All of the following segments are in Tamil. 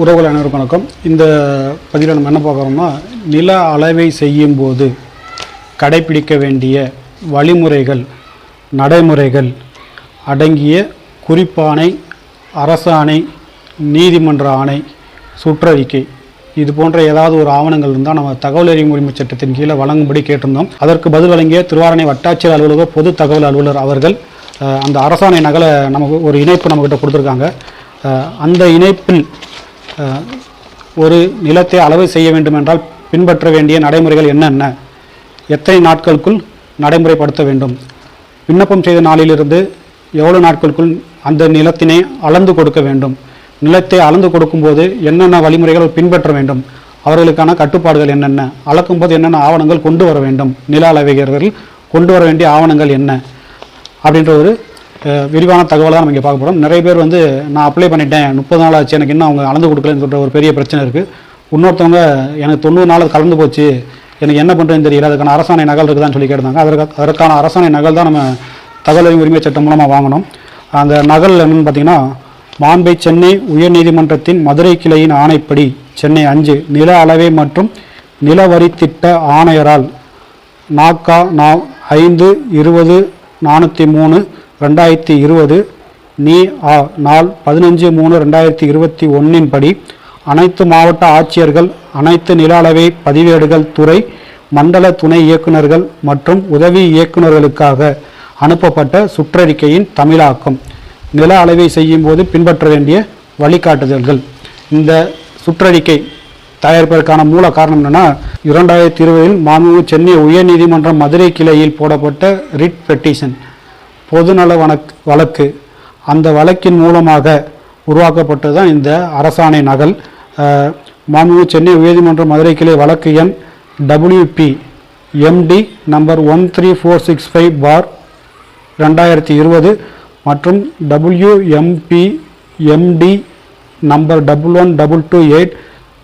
உறவுகள் அனைவருக்கும் வணக்கம். இந்த பதிவில் நம்ம என்ன பார்க்குறோம்னா நில அளவை செய்யும் போது கடைபிடிக்க வேண்டிய வழிமுறைகள் நடைமுறைகள் அடங்கிய குறிப்பாணை அரசாணை நீதிமன்ற ஆணை சுற்றறிக்கை இது போன்ற ஏதாவது ஒரு ஆவணங்கள் இருந்தால் நம்ம தகவல் அறியும் உரிமை சட்டத்தின் கீழே வழங்கும்படி கேட்டிருந்தோம். அதற்கு பதில் வழங்கிய திருவாரணை வட்டாட்சியர் அலுவலக பொது தகவல் அலுவலர் அவர்கள் அந்த அரசாணை நகலை நமக்கு ஒரு இணைப்பு நம்மக்கிட்ட கொடுத்துருக்காங்க. அந்த இணைப்பில் ஒரு நிலத்தை அளவு செய்ய வேண்டுமென்றால் பின்பற்ற வேண்டிய நடைமுறைகள் என்னென்ன? எத்தனை நாட்களுக்குள் நடைமுறைப்படுத்த வேண்டும்? விண்ணப்பம் செய்த நாளிலிருந்து எவ்வளவு நாட்களுக்குள் அந்த நிலத்தினை அளந்து கொடுக்க வேண்டும்? நிலத்தை அளந்து கொடுக்கும்போது என்னென்ன வழிமுறைகள் பின்பற்ற வேண்டும்? அவர்களுக்கான கட்டுப்பாடுகள் என்னென்ன? அளக்கும்போது என்னென்ன ஆவணங்கள் கொண்டு வர வேண்டும்? நில அளவைகிறவர்கள் கொண்டு வர வேண்டிய ஆவணங்கள் என்ன? அப்படின்ற ஒரு விரிவான தகவலாக தான் நம்ம இங்கே பார்க்க போகிறோம் நிறைய பேர் வந்து நான் அப்ளை பண்ணிட்டேன். முப்பது நாள் ஆச்சு. எனக்கு இன்னும் அவங்க அளந்து கொடுக்கலன்னு சொல்கிற ஒரு பெரிய பிரச்சனை இருக்குது இன்னொருத்தவங்க எனக்கு தொண்ணூறு நாள் கலந்து போச்சு. எனக்கு என்ன பண்ணுறதுன்னு தெரியல. அதுக்கான அரசாணை நகல் இருக்குதான்னு சொல்லி கேட்டிருந்தாங்க. அதற்கு அதற்கான அரசாணை நகல் தான் நம்ம தகவல் உரிமை சட்டம் மூலமாக வாங்கணும். அந்த நகல் என்னென்னு பார்த்தீங்கன்னா மாண்பை சென்னை உயர்நீதிமன்றத்தின் மதுரை கிளையின் ஆணைப்படி சென்னை அஞ்சு நில அளவை மற்றும் நிலவரி திட்ட ஆணையரால் நாக்கா நா ஐந்து இருபது நானூற்றி மூணு ரெண்டாயிரத்தி இருபது நீ ஆ நாள் பதினஞ்சு மூணு ரெண்டாயிரத்தி இருபத்தி ஒன்றின் படி அனைத்து மாவட்ட ஆட்சியர்கள் அனைத்து நில அளவை பதிவேடுகள் துறை மண்டல துணை இயக்குநர்கள் மற்றும் உதவி இயக்குநர்களுக்காக அனுப்பப்பட்ட சுற்றறிக்கையின் தமிழாக்கம். நில அளவை செய்யும் போது பின்பற்ற வேண்டிய வழிகாட்டுதல்கள். இந்த சுற்றறிக்கை தயாரிப்பதற்கான மூல காரணம் என்னென்னா இரண்டாயிரத்தி இருபதில் மாண்புமிகு சென்னை உயர்நீதிமன்ற மதுரை கிளையில் போடப்பட்ட ரிட் பெட்டிஷன். பொதுநல வழக்கு வழக்கு. அந்த வழக்கின் மூலமாக உருவாக்கப்பட்டது தான் இந்த அரசாணை நகல். அஹ், மாண்புமிகு சென்னை உயர்நீதிமன்ற மதுரை கிளை வழக்கு எண் WP MD number one three four six five bar ரெண்டாயிரத்தி இருபது மற்றும் WMP MD number double one double two eight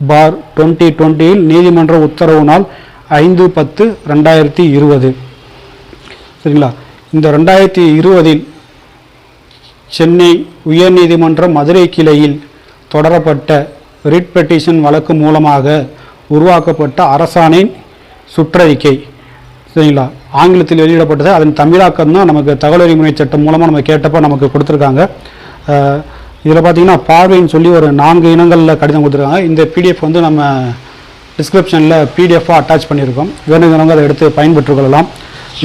bar twenty டுவெண்ட்டியில் நீதிமன்ற உத்தரவு நாள் ஐந்து பத்து ரெண்டாயிரத்தி இருபது. சரிங்களா? இந்த ரெண்டாயிரத்தி இருபதில் சென்னை உயர்நீதிமன்ற மதுரை கிளையில் தொடரப்பட்ட ரிட் பெட்டிஷன் வழக்கு மூலமாக உருவாக்கப்பட்ட அரசாணை சுற்றறிக்கை. சரிங்களா? ஆங்கிலத்தில் வெளியிடப்பட்டது. அதன் தமிழாக்கம் தான் நமக்கு தகவல் உரிமை சட்டம் மூலமாக நம்ம கேட்டப்போ நமக்கு கொடுத்துருக்காங்க. இதில் பார்த்தீங்கன்னா பார்வைன்னு சொல்லி ஒரு நான்கு இனங்களில் கடிதம் கொடுத்துருக்காங்க. இந்த பிடிஎஃப் வந்து நம்ம டிஸ்கிரிப்ஷனில் பிடிஎஃபாக அட்டாச் பண்ணியிருக்கோம். வேணுங்கிறவங்க அதை எடுத்து பயன்பெற்றுக் கொள்ளலாம்.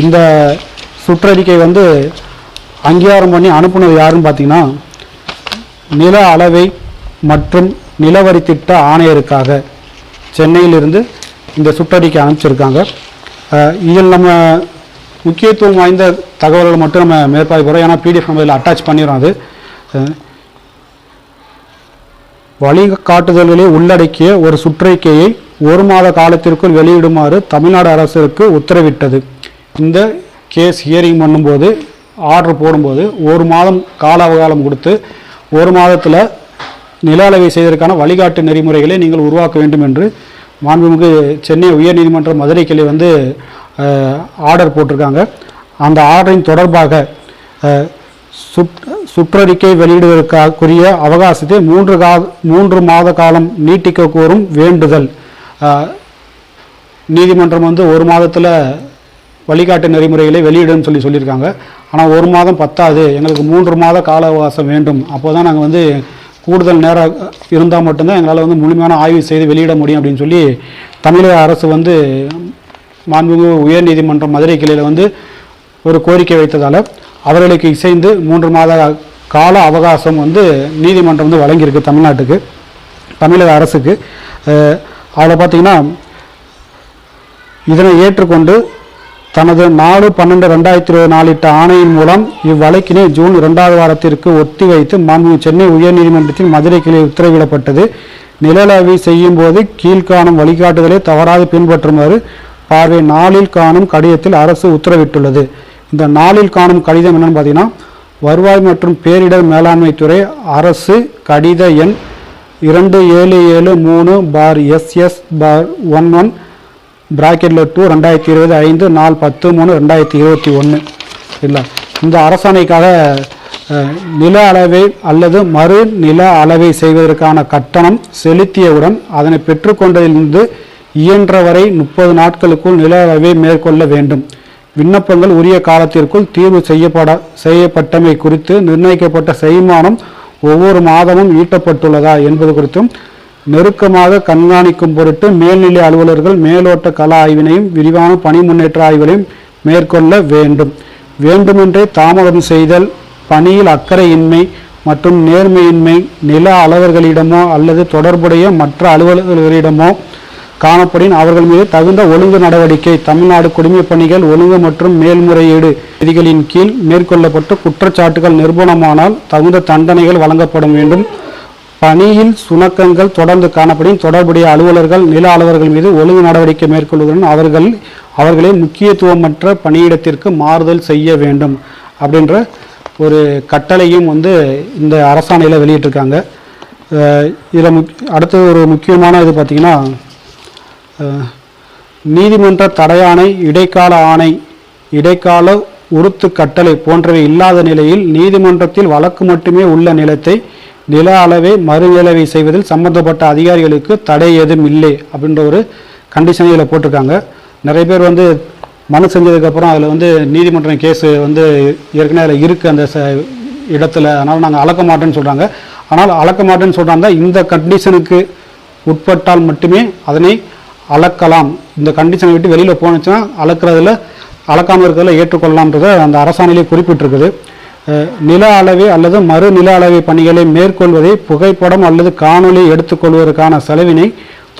இந்த சுற்றறிக்கை வந்து அங்கீகாரம் பண்ணி அனுப்புனது யாருன்னு பார்த்தீங்கன்னா நில அளவை மற்றும் நிலவரி திட்ட ஆணையருக்காக சென்னையிலிருந்து இந்த சுற்றறிக்கை அனுப்பிச்சிருக்காங்க. இதில் நம்ம முக்கியத்துவம் வாய்ந்த தகவல்கள் மட்டும் நம்ம மேற்பார்வை போகிறோம் ஏன்னா பிடிஎஃப் நம்ம இதில் அட்டாச் பண்ணிடுறோம் அது. வழிகாட்டுதல்களை உள்ளடக்கிய ஒரு சுற்றறிக்கையை ஒரு மாத காலத்திற்குள் வெளியிடுமாறு தமிழ்நாடு அரசுக்கு உத்தரவிட்டது. இந்த கேஸ் ஹியரிங் பண்ணும்போது ஆர்டர் போடும்போது ஒரு மாதம் கால அவகாலம் கொடுத்து ஒரு மாதத்தில் நில அளவை செய்வதற்கான வழிகாட்டு நெறிமுறைகளை நீங்கள் உருவாக்க வேண்டும் என்று மாண்புமிகு சென்னை உயர்நீதிமன்ற மதுரை கிளை வந்து ஆர்டர் போட்டிருக்காங்க. அந்த ஆர்டரின் தொடர்பாக அஹ், சுற்றறிக்கை வெளியிடுவதற்குரிய அவகாசத்தை மூன்று கா மூன்று மாத காலம் நீட்டிக்க கோரும் வேண்டுதல். நீதிமன்றம் வந்து ஒரு மாதத்தில் வழிகாட்டு நெறிமுறைகளை வெளியிடுன்னு சொல்லி சொல்லியிருக்காங்க. ஆனால் ஒரு மாதம் பத்தாது. எங்களுக்கு மூன்று மாத கால அவகாசம் வேண்டும். அப்போ தான் நாங்கள் வந்து கூடுதல் நேரம் இருந்தால் மட்டும்தான் எங்களால் வந்து முழுமையான ஆய்வு செய்து வெளியிட முடியும் அப்படின்னு சொல்லி தமிழக அரசு வந்து மாண்புமிகு உயர்நீதிமன்றம் மதுரை கிளையில் வந்து ஒரு கோரிக்கை வைத்ததால் அவர்களுக்கு இசைந்து மூன்று மாத கால அவகாசம் வந்து நீதிமன்றம் வந்து வழங்கியிருக்கு தமிழ்நாட்டுக்கு தமிழக அரசுக்கு. அதில் பார்த்தீங்கன்னா இதனை ஏற்றுக்கொண்டு தனது நாலு பன்னெண்டு ரெண்டாயிரத்தி இருபது நாளிட்ட ஆணையின் மூலம் இவ்வழக்கினை ஜூன் இரண்டாவது வாரத்திற்கு ஒத்திவைத்து மாண்பு சென்னை உயர்நீதிமன்றத்தின் மதுரை கிளை உத்தரவிடப்பட்டது. நிலளவி செய்யும் போது கீழ்காணும் வழிகாட்டுதலை தவறாது பின்பற்றுமாறு பார்வை நாளில் காணும் கடிதத்தில் அரசு உத்தரவிட்டுள்ளது. இந்த நாளில் காணும் கடிதம் என்னன்னு பார்த்தீங்கன்னா வருவாய் மற்றும் பேரிடர் மேலாண்மை துறை அரசு கடித எண் இரண்டு ஏழு ஏழு மூணு bar SS bar one one பிராக்கெட்டில் two ரெண்டாயிரத்தி இருபது ஐந்து நாலு பத்து மூணு ரெண்டாயிரத்தி இருபத்தி ஒன்று இல்லை. இந்த அரசாணைக்காக நில அளவை அல்லது மறு நில அளவை செய்வதற்கான கட்டணம் செலுத்தியவுடன் அதனை பெற்றுக்கொண்டதிலிருந்து இயன்றவரை முப்பது நாட்களுக்குள் நில அளவை மேற்கொள்ள வேண்டும். விண்ணப்பங்கள் உரிய காலத்திற்குள் தீர்வு செய்யப்பட செய்யப்பட்டமை குறித்து நிர்ணயிக்கப்பட்ட செய்மானம் ஒவ்வொரு மாதமும் ஈட்டப்பட்டுள்ளதா என்பது குறித்தும் நெருக்கமாக கண்காணிக்கும் பொருட்டு மேல்நிலை அலுவலர்கள் மேலோட்ட கல ஆய்வினையும் விரிவான பணி முன்னேற்ற ஆய்வுகளையும் மேற்கொள்ள வேண்டும். வேண்டுமென்றே தாமதம் செய்தல் பணியில் அக்கறையின்மை மற்றும் நேர்மையின்மை நில அலுவலர்களிடமோ அல்லது தொடர்புடைய மற்ற அலுவலர்களிடமோ காணப்படின் அவர்கள் மீது தகுந்த ஒழுங்கு நடவடிக்கை தமிழ்நாடு குடிமைப் பணிகள் ஒழுங்கு மற்றும் மேல்முறையீடு விதிகளின் கீழ் மேற்கொள்ளப்பட்டு குற்றச்சாட்டுகள் நிரூபணமானால் தகுந்த தண்டனைகள் வழங்கப்பட வேண்டும். பணியில் சுணக்கங்கள் தொடர்ந்து காணப்படும். தொடர்புடைய அலுவலர்கள் நில அலுவலர்கள் மீது ஒழுங்கு நடவடிக்கை மேற்கொள்வதுடன் அவர்கள் அவர்களை முக்கியத்துவமற்ற பணியிடத்திற்கு மாறுதல் செய்ய வேண்டும் அப்படின்ற ஒரு கட்டளையும் வந்து இந்த அரசாணையில் வெளியிட்டிருக்காங்க. இதில் முக் அடுத்தது ஒரு முக்கியமான இது பார்த்திங்கன்னா நீதிமன்ற தடையாணை இடைக்கால ஆணை இடைக்கால உறுத்து கட்டளை போன்றவை இல்லாத நிலையில் நீதிமன்றத்தில் வழக்கு மட்டுமே உள்ள நிலத்தை நில அளவை மறு அளவை செய்வதில் சம்பந்தப்பட்ட அதிகாரிகளுக்கு தடை எதுவும் இல்லை அப்படின்ற ஒரு கண்டிஷனை இதில் போட்டிருக்காங்க. நிறைய பேர் வந்து மனு செஞ்சதுக்கப்புறம் அதில் வந்து நீதிமன்றம் கேஸு வந்து ஏற்கனவே அதில் இருக்குது அந்த ச இடத்துல. அதனால் நாங்கள் அளக்க மாட்டேன்னு சொல்கிறாங்க ஆனால் அளக்க மாட்டேன்னு சொல்கிறாங்க இந்த கண்டிஷனுக்கு உட்பட்டால் மட்டுமே அதனை அளக்கலாம். இந்த கண்டிஷனை விட்டு வெளியில் போனுச்சுன்னா அளக்கிறதுல அளக்காமல் இருக்கிறதுல ஏற்றுக்கொள்ளலாம்ன்றதை அந்த அரசாணையிலே குறிப்பிட்டிருக்குது. நில அளவை அல்லது மறு நில அளவை பணிகளை மேற்கொள்வதை புகைப்படம் அல்லது காணொளி எடுத்துக்கொள்வதற்கான செலவினை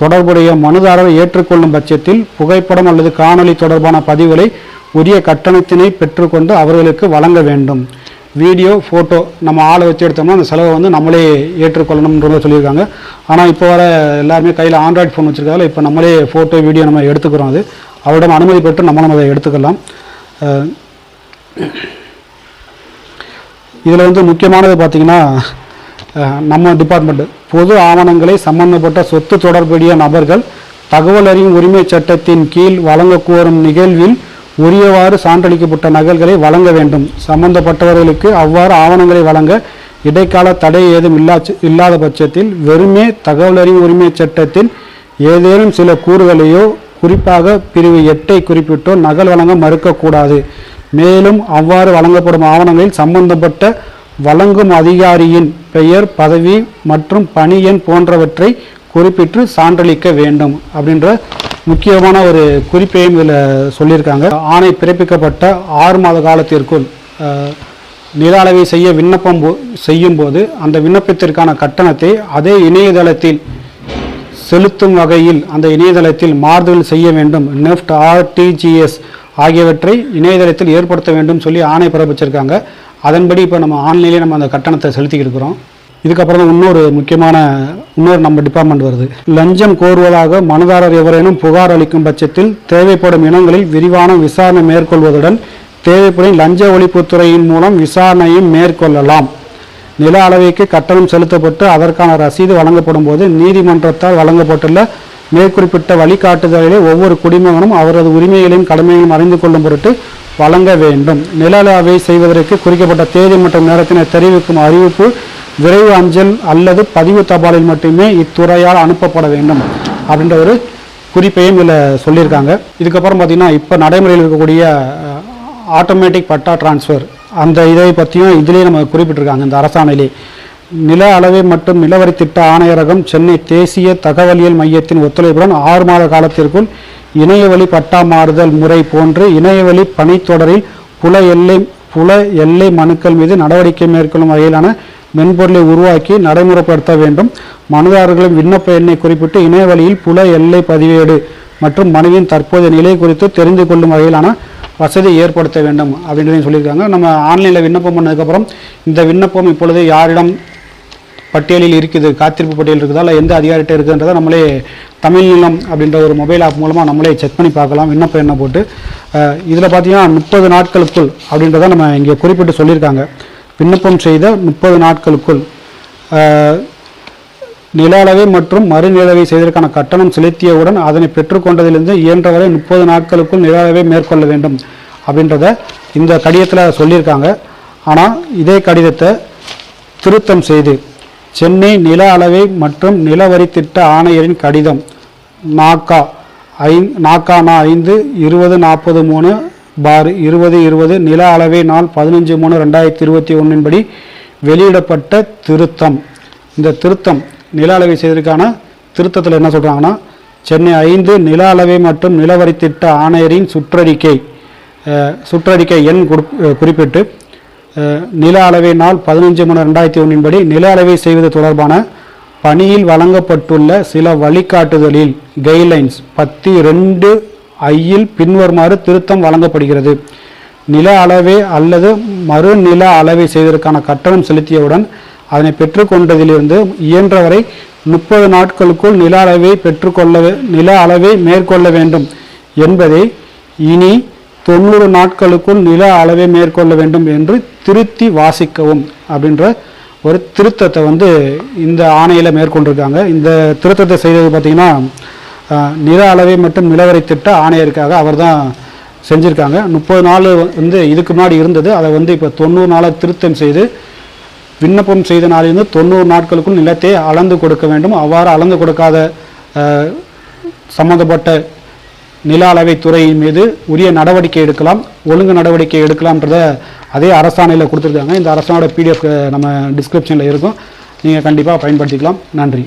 தொடர்புடைய மனுதாரர் ஏற்றுக்கொள்ளும் பட்சத்தில் புகைப்படம் அல்லது காணொளி தொடர்பான பதிவுகளை உரிய கட்டணத்தினை பெற்றுக்கொண்டு அவர்களுக்கு வழங்க வேண்டும். வீடியோ ஃபோட்டோ நம்ம ஆளை வச்சு எடுத்தோம்னா அந்த செலவை வந்து நம்மளே ஏற்றுக்கொள்ளணும்ன்ற சொல்லியிருக்காங்க. ஆனால் இப்போ வர எல்லாருமே கையில் ஆண்ட்ராய்டு ஃபோன் வச்சுருக்காங்க இப்போ நம்மளே ஃபோட்டோ வீடியோ நம்ம எடுத்துக்கிறோம் அது. அவரிடம் அனுமதி பெற்று நம்மளும் அதை எடுத்துக்கலாம். இதில் வந்து முக்கியமானது பார்த்திங்கன்னா நம்ம டிபார்ட்மெண்ட்டு பொது ஆவணங்களை சம்பந்தப்பட்ட சொத்து தொடர்புடைய நபர்கள் தகவல் அறியும் உரிமை சட்டத்தின் கீழ் வழங்க கோரும் நிகழ்வில் உரியவாறு சான்றளிக்கப்பட்ட நகல்களை வழங்க வேண்டும். சம்பந்தப்பட்டவர்களுக்கு அவ்வாறு ஆவணங்களை வழங்க இடைக்கால தடை ஏதும் இல்லா இல்லாத பட்சத்தில் வெறுமே தகவல் அறியும் உரிமை சட்டத்தின் ஏதேனும் சில கூறுகளையோ குறிப்பாக பிரிவு எட்டை குறிப்பிட்டோ நகல் வழங்க மறுக்கக்கூடாது. மேலும் அவ்வாறு வழங்கப்படும் ஆவணங்களில் சம்பந்தப்பட்ட வழங்கும் அதிகாரியின் பெயர் பதவி மற்றும் பணி எண் போன்றவற்றை குறிப்பிட்டு சான்றளிக்க வேண்டும் அப்படின்ற முக்கியமான ஒரு குறிப்பையும் இதில் சொல்லியிருக்காங்க. ஆணை பிறப்பிக்கப்பட்ட ஆறு மாத காலத்திற்குள் அஹ், நில அளவை செய்ய விண்ணப்பம் போ- செய்யும்போது அந்த விண்ணப்பத்திற்கான கட்டணத்தை அதே இணையதளத்தில் செலுத்தும் வகையில் அந்த இணையதளத்தில் மாறுதல் செய்ய வேண்டும். நெஃப்ட் ஆர்டிஜிஎஸ் ஆகியவற்றை இணையதளத்தில் ஏற்படுத்த வேண்டும் சொல்லி ஆணை பிறப்பிச்சிருக்காங்க. அதன்படி இப்போ நம்ம ஆன்லைன்லேயே நம்ம அந்த கட்டணத்தை செலுத்திக்கிட்டு இருக்கிறோம். இதுக்கப்புறம் தான் இன்னொரு முக்கியமான இன்னொரு நம்ம டிபார்ட்மெண்ட் வருது. லஞ்சம் கோருவதாக மனுதாரர் எவரேனும் புகார் அளிக்கும் பட்சத்தில் தேவைப்படும் இனங்களில் விரிவான விசாரணை மேற்கொள்வதுடன் தேவைப்படும் லஞ்ச ஒழிப்புத்துறையின் மூலம் விசாரணையும் மேற்கொள்ளலாம். நில அளவைக்கு கட்டணம் செலுத்தப்பட்டு அதற்கான ரசீது வழங்கப்படும் போது நீதிமன்றத்தால் வழங்கப்பட்டுள்ள மேற்குறிப்பிட்ட வழிகாட்டுதல்களை ஒவ்வொரு குடிமகனும் அவரது உரிமைகளையும் கடமைகளையும் அறிந்து கொள்ளும் பொருட்டு வழங்க வேண்டும். நிலலாவை செய்வதற்கு குறிக்கப்பட்ட தேதி மற்றும் நேரத்தினை தெரிவிக்கும் அறிவிப்பு விரைவு அஞ்சல் அல்லது பதிவு தபாலில் மட்டுமே இத்துறையால் அனுப்பப்பட வேண்டும் அப்படின்ற ஒரு குறிப்பையும் இதில் சொல்லியிருக்காங்க. இதுக்கப்புறம் பார்த்தீங்கன்னா இப்போ நடைமுறையில் இருக்கக்கூடிய ஆட்டோமேட்டிக் பட்டா டிரான்ஸ்ஃபர் அந்த இதை பற்றியும் இதிலேயே நம்ம குறிப்பிட்டிருக்காங்க. இந்த அரசாணையிலே நில அளவை மற்றும் நிலவரி திட்ட ஆணையரகம் சென்னை தேசிய தகவலியல் மையத்தின் ஒத்துழைப்புடன் ஆறு மாத காலத்திற்குள் இணையவழி பட்டா மாறுதல் முறை போன்று இணையவழி பணித்தொடரில் புல எல்லை புல எல்லை மனுக்கள் மீது நடவடிக்கை மேற்கொள்ளும் வகையிலான மென்பொருளை உருவாக்கி நடைமுறைப்படுத்த வேண்டும். மனுதாரர்களின் விண்ணப்ப எண்ணை குறிப்பிட்டு இணையவழியில் புல எல்லை பதிவேடு மற்றும் மனுவின் தற்போதைய நிலை குறித்து தெரிந்து கொள்ளும் வகையிலான வசதி ஏற்படுத்த வேண்டும் அப்படின்றதையும் சொல்லியிருக்காங்க. நம்ம ஆன்லைனில் விண்ணப்பம் பண்ணதுக்கப்புறம் இந்த விண்ணப்பம் இப்பொழுது யாரிடம் பட்டியலில் இருக்குது காத்திருப்பு பட்டியல் இருக்குதா இல்லை எந்த அதிகாரிகிட்ட இருக்குன்றதை நம்மளே தமிழ் நிலம் அப்படின்ற ஒரு மொபைல் ஆப் மூலமாக நம்மளே செக் பண்ணி பார்க்கலாம் விண்ணப்பம் என்ன போட்டு இதில் பார்த்தீங்கன்னா முப்பது நாட்களுக்குள் அப்படின்றத நம்ம இங்கே குறிப்பிட்டு சொல்லியிருக்காங்க. விண்ணப்பம் செய்த முப்பது நாட்களுக்குள் நில அளவை மற்றும் மறுநிலவை செய்வதற்கான கட்டணம் செலுத்தியவுடன் அதனை பெற்றுக்கொண்டதிலிருந்து இயன்றவரை முப்பது நாட்களுக்குள் நில அளவை மேற்கொள்ள வேண்டும் அப்படின்றத இந்த கடிதத்தில் சொல்லியிருக்காங்க. ஆனால் இதே கடிதத்தை திருத்தம் செய்து சென்னை நில அளவை மற்றும் நிலவரி திட்ட ஆணையரின் கடிதம் நாக்கா ஐ நாக்கானா ஐந்து இருபது நாற்பது மூணு பார் இருபது இருபது நில அளவை நாள் பதினஞ்சு மூணு ரெண்டாயிரத்தி இருபத்தி ஒன்றின்படி வெளியிடப்பட்ட திருத்தம். இந்த திருத்தம் நில அளவை செய்ததற்கான திருத்தத்தில் என்ன சொல்கிறாங்கன்னா சென்னை ஐந்து நில அளவை மற்றும் நிலவரி திட்ட ஆணையரின் சுற்றறிக்கை சுற்றறிக்கை எண் குறிப்- குறிப்பிட்டு நில அளவை நாள் பதினஞ்சு மூணு ரெண்டாயிரத்தி ஒன்றின்படி நில அளவை செய்வது தொடர்பான பணியில் வழங்கப்பட்டுள்ள சில வழிகாட்டுதலில் கைட்லைன்ஸ் பத்தி ரெண்டு ஐயில் பின்வருமாறு திருத்தம் வழங்கப்படுகிறது. நில அளவை அல்லது மறுநில அளவை செய்வதற்கான கட்டணம் செலுத்தியவுடன் அதனை பெற்றுக்கொண்டதிலிருந்து இயன்றவரை முப்பது நாட்களுக்குள் நில அளவை பெற்றுக்கொள்ள நில அளவை மேற்கொள்ள வேண்டும் என்பதை இனி தொண்ணூறு நாட்களுக்குள் நில அளவை மேற்கொள்ள வேண்டும் என்று திருத்தி வாசிக்கவும் அப்படின்ற ஒரு திருத்தத்தை வந்து இந்த ஆணையில் மேற்கொண்டிருக்காங்க. இந்த திருத்தத்தை செய்தது பார்த்திங்கன்னா நில அளவை மற்றும் நிலவரை திட்ட ஆணையருக்காக அவர் தான் செஞ்சுருக்காங்க. முப்பது நாள் வந்து இதுக்கு முன்னாடி இருந்தது. அதை வந்து இப்போ தொண்ணூறு நாளை திருத்தம் செய்து விண்ணப்பம் செய்த நாளிலிருந்து தொண்ணூறு நாட்களுக்குள் நிலத்தை அளந்து கொடுக்க வேண்டும். அவ்வாறு அளந்து கொடுக்காத சம்மந்தப்பட்ட சம்பந்தப்பட்ட நில அளவை துறையின் மீது உரிய நடவடிக்கை எடுக்கலாம் ஒழுங்கு நடவடிக்கை எடுக்கலாம்ன்றத அதே அரசாணையில் கொடுத்துருக்காங்க. இந்த அரசாணோட பிடிஎஃப் நம்ம டிஸ்கிரிப்ஷனில் இருக்கும். நீங்கள் கண்டிப்பாக பயன்படுத்திக்கலாம். நன்றி.